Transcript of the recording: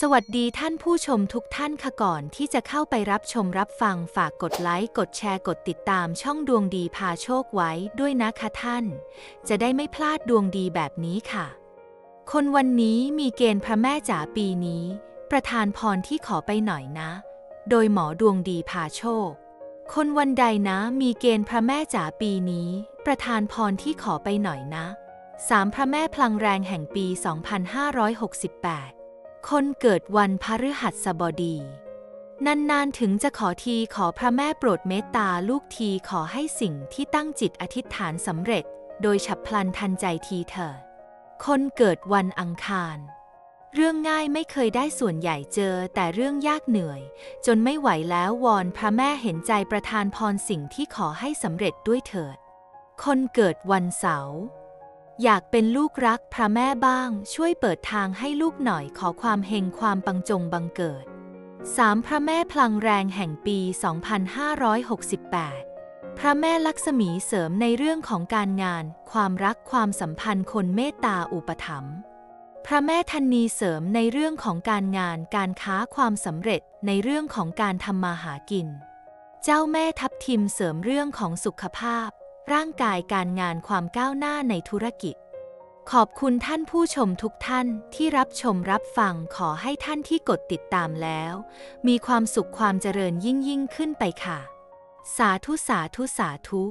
สวัสดีท่านผู้ชมทุกท่านค่ะก่อนที่จะเข้าไปรับชมรับฟังฝากกดไลค์กดแชร์กดติดตามช่องดวงดีพาโชคไว้ด้วยนะคะท่าน จะได้ไม่พลาดดวงดีแบบนี้ค่ะ คนวันนี้มีเกณฑ์พระแม่จ๋าปีนี้ ประทานพรที่ขอไปหน่อยนะ โดยหมอดวงดีพาโชค คนวันใดนะมีเกณฑ์พระแม่จ๋าปีนี้ ประทานพรที่ขอไปหน่อยนะสามพระแม่พลังแรงแห่งปี 2568 คนเกิดวันพฤหัสบดี นานๆถึงจะขอทีขอพระแม่โปรดเมตตาลูกทีขอให้สิ่งที่ตั้งจิตอธิษฐานสำเร็จ โดยฉับพลันทันใจทีเถิดคนเกิดวันอังคาร เรื่องง่ายไม่เคยได้ส่วนใหญ่เจอแต่เรื่องยากเหนื่อย จนไม่ไหวแล้ววอนพระแม่เห็นใจประทานพรสิ่งที่ขอให้สำเร็จด้วยเถิด คนเกิดวันเสาร์ อยากเป็นลูกรักพระแม่บ้าง ช่วยเปิดทางให้ลูกหน่อยขอความเฮงความปังจงบังเกิด 3. พระแม่พลังแรงแห่งปี 2568 พระแม่ลักษมีเสริมในเรื่องของการงาน ความรักความสัมพันธ์คนเมตตาอุปถัมภ์พระแม่ธันนีเสริมในเรื่องของการงานการค้าความสำเร็จในเรื่องของการทำมาหากิน เจ้าแม่ทับทิมเสริมเรื่องของสุขภาพ ร่างกายการงานความก้าวหน้าในธุรกิจ ขอบคุณท่านผู้ชมทุกท่านที่รับชมรับฟังขอให้ท่านที่กดติดตามแล้ว มีความสุขความเจริญยิ่งยิ่งขึ้นไปค่ะ สาธุสาธุสาธุ